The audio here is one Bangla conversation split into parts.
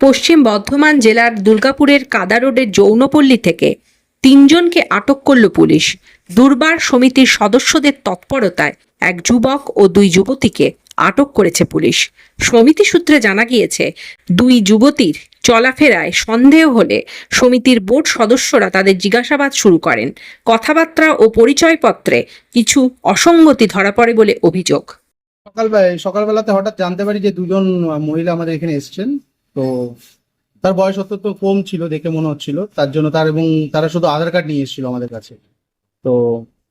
পশ্চিম বর্ধমান জেলার দুর্গাপুরের কাদা রোডের যৌনপল্লী থেকে তিনজনকে আটক করল পুলিশ। দুর্বার সমিতির সদস্যদের তৎপরতায় এক যুবক ও দুই যুবতীকে আটক করেছে পুলিশ। সমিতি সূত্রে জানা গিয়েছে, দুই যুবতীর চলাফেরায় সন্দেহ হলে সমিতির বোর্ড সদস্যরা তাদের জিজ্ঞাসাবাদ শুরু করেন। কথাবার্তা ও পরিচয়পত্রে কিছু অসঙ্গতি ধরা পড়ে বলে অভিযোগ। সকালবেলা সকালবেলাতে হঠাৎ জানতে পারি যে দুজন মহিলা আমাদের এখানে এসেছেন। তো তার বয়স অত্যন্ত কম ছিল দেখে মনে হচ্ছিল। তার জন্য তার এবং তারা শুধু আধার কার্ড নিয়ে এসেছিল আমাদের কাছে। তো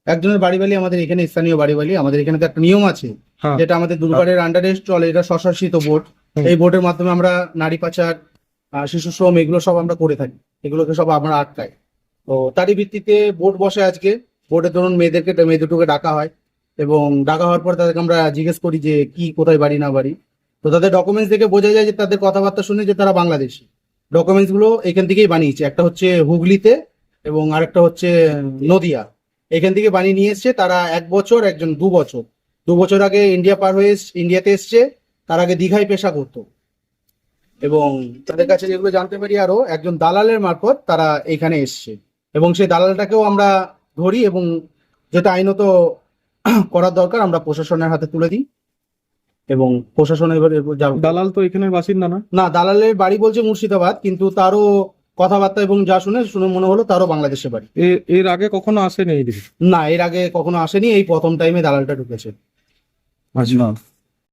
একজনের বাড়ি বালি আমাদের এখানে স্থানীয় বাড়ি বালি আমাদের এখানে তো একটা নিয়ম আছে হ্যাঁ। যেটা আমাদের দুর্গাড়ের আন্ডারে চলে এটা স্বশাসিত বোর্ড। এই বোর্ডের মাধ্যমে আমরা নারী পাচার শিশু শ্রম এগুলো সব আমরা করে থাকি। এগুলোকে সব আমরা আটকাই। তো তারই ভিত্তিতে বোর্ড বসে আজকে। বোর্ডের ধরুন মেয়েদেরকে মেয়ে দুটোকে ডাকা হয় এবং ডাকা হওয়ার পর তাদেরকে আমরা জিজ্ঞেস করি যে কি কোথায় বাড়ি না বাড়ি। তো তাদের ডকুমেন্টস দেখে বোঝা যায় যে তাদের কথাবার্তা শুনে যে তারা বাংলাদেশি। ডকুমেন্টসগুলো এখান থেকেই বানিয়েছে। একটা হচ্ছে হুগলিতে এবং আরেকটা হচ্ছে নদিয়া। এখান থেকে বানিয়ে নিয়ে এসছে। তারা এক বছর, একজন দু বছর। দু বছর আগে ইন্ডিয়া পার হয়ে ইন্ডিয়াতে এসছে। তার আগে দীঘায় পেশা করতো। এবং তাদের কাছে যেগুলো জানতে পারি আরও, একজন দালালের মারফত তারা এখানে এসছে। এবং সেই দালালটাকেও আমরা ধরি এবং যেটা আইনত করার দরকার, আমরা প্রশাসনের হাতে তুলে দিই। এবং প্রশাসন এবার দালাল তো এখানে বাসিন্দা না না দালালের বাড়ি বলছে মুর্শিদাবাদ কিন্তু তারও কথাবার্তা এবং যা শুনে শুনে মনে হলো তারও বাংলাদেশে বাড়ি। এ- এর আগে কখনো আসেনি এইদিকে না এর আগে কখনো আসেনি এই প্রথম টাইমে দালালটা ঢুকেছে। আচ্ছা